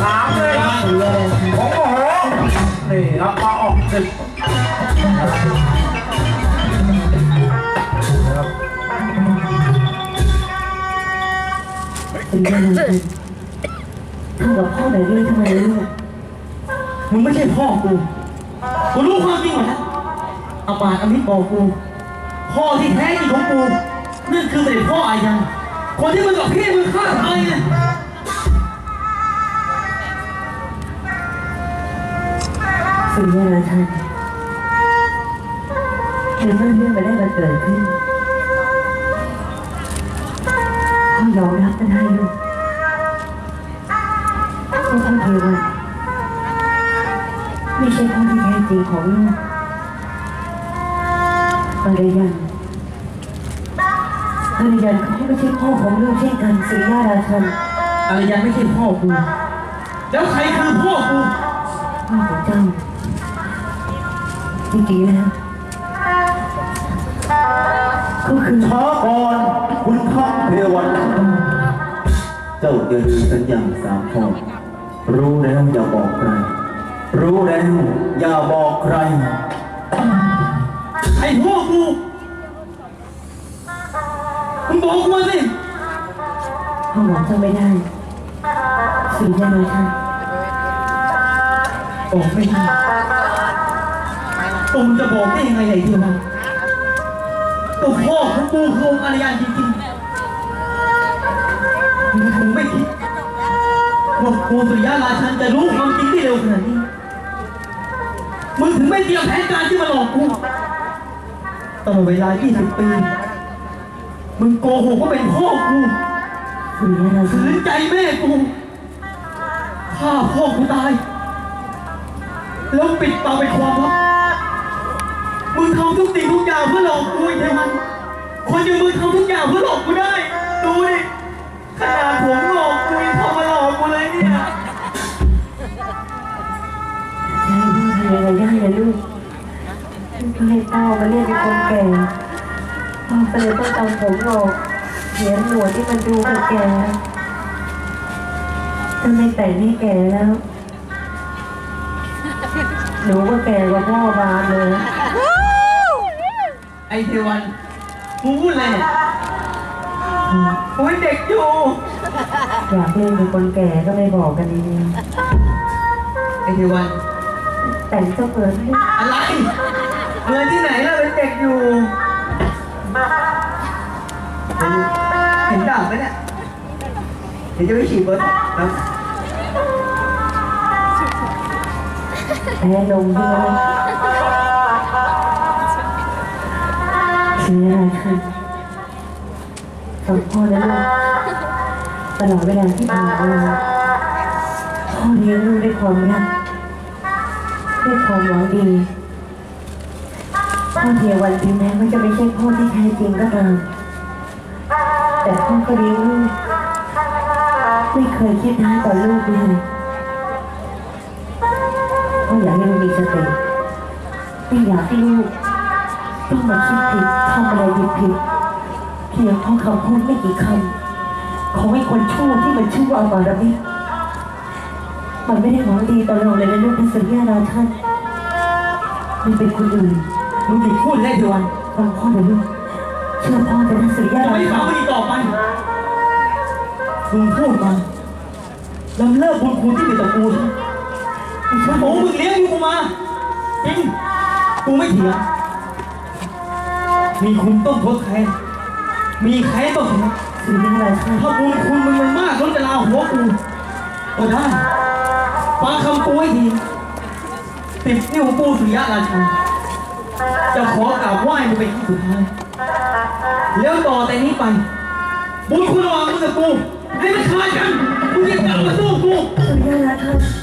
ถามเลยนะสุริยาราชันผมโอ้โหนี่รับมาออกศึกนะครับสุริยาราชันพ่อกับพ่อแบบนี้ทำไมลูกมึงไม่ใช่พ่อกู กูรู้ความจริงหมดแล้วอาบาอมิตบอกกู พ่อที่แท้จริงของกูนั่นคือเสด็จพ่ออายังคนที่มึงกับพี่มึงฆ่าตายเนี่ย สุริยาราชันในเมื่อเรื่องมันได้มาเกิดขึ้นพ่อยอมรับมันให้ลูกพ่อพ่อเทวันไม่ใช่พ่อที่แท้จริงของลูกปริยันปริยันเขาก็ไม่ใช่พ่อของลูกเช่นกันสุริยาราชันอะไรยังไม่ใช่พ่อกูแล้วใครคือพ่อกูพ่อของเจ้า จริงๆแล้วก็คือช้าก่อนคุณข้าเทวัน เจ้าอย่าลืมสัญญาสามข้อรู้แล้วอย่าบอกใคร รู้แล้วอย่าบอกใคร ไอ้พ่อกูมึงบอกกูมาสิพ่อบอกเจ้าไม่ได้สุริยาราชันบอกไม่ได้ ผมจะบอกได้ยังไงไอ้เดียวมันตัวพ่อของกูคือองค์อารยันจริงๆมึงคงไม่คิดว่ากูสุริยะราชันจะรู้ความจริงที่เร็วขนาดนี้ มึงถึงไม่เตรียมแผนการที่มาหลอกกูตลอดเวลา 20 ปี มึงโกหกว่าเป็นพ่อกูสุริยาราชัขืนใจแม่กูฆ่าพ่อกูตาย แล้วปิดปากเป็นความลับ ทุกสิ่งทุกอย่างเพื่อหลอกกูไอ้เทวันคนอย่างมึงทำทุกอย่างเพื่อหลอกกูได้ ดูดิขนาดผมหลอกกูยังเข้ามาหลอกกูเลยเนี่ยใช่พ่อยังไงได้นะลูกพ่ให้เต้ามาเรียกเป็นคนแก่พ่อก็เลยต้องตำผมหลอกเสียนหนวดที่มันดูเป็นแก่ๆถ้าไม่แต่งให้แก่แล้วหนูก็แก่กว่าพ่อบานเลย ไอ้เทวันกูพูดอะไรเนี่ยกูเป็นเด็กอยู่อยากเล่นเป็นคนแก่ก็ไม่บอกกันดีไอ้เทวันๆแต่งเจ้าเกิดไม่ได้อะไรเงินที่ไหนล่ะเป็นเด็กอยู่เห็นดาบไหมเนี่ยเดี๋ยวจะไปฉีดเบิร์ดแล้วแพ้นมใช่ไมเชื้ออะไรขึ้นฟังพ่อนะลูกตลอดเวลาที่ผ่านมาพ่อเลี้ยงลูกด้วยความรักด้วยความหวังดีพ่อเทียวันถึงแม้ว่าจะไม่ใช่พ่อที่แท้จริงก็ตามแต่พ่อก็เลี้ยงลูกไม่เคยคิดร้ายต่อลูกเลยพ่ออยากให้ลูกมีสติไม่อยากให้ลูก ต้องมาคิดผิดทำอะไรผิดผิดเพียงเพราะคำพูดไม่กี่คำของไอ้คนชั่วที่มันชื่อว่าอมารมิตรมันไม่ได้หวังดีต่อเราเลยนะลูกเป็นสัญญาเราท่านมันเป็นคนอื่นมึงหยุดพูดได้เทวันฟังพ่อเถอะลูกเชื่อพ่อจะได้สัญญาเราไม่ฟัท่างนไม่ดีต่อไปมึงพูดมาลำเลิกบุญคุณที่มีต่อกูใช่ไหมมึงบอกว่ามึงเลี้ยงกูมาจริงกูไม่เถียง มีคุณต้องทดแทนมีใครต้องแทนสัญญาเราท่านถ้าบุญคุณมึงมันมากก็จะลาหัวกูก็ได้ฟังคำกูให้ดีติดนิ้วกูสุริยะราชันจะขอกราบไหว้มึงเป็นที่สุดท้ายแล้วต่อแต่นี้ไป บุญคุณระหว่างมึงกับกูให้มันขาดกันมึงจะกลับมาสู้กูสัญญาเราท่าน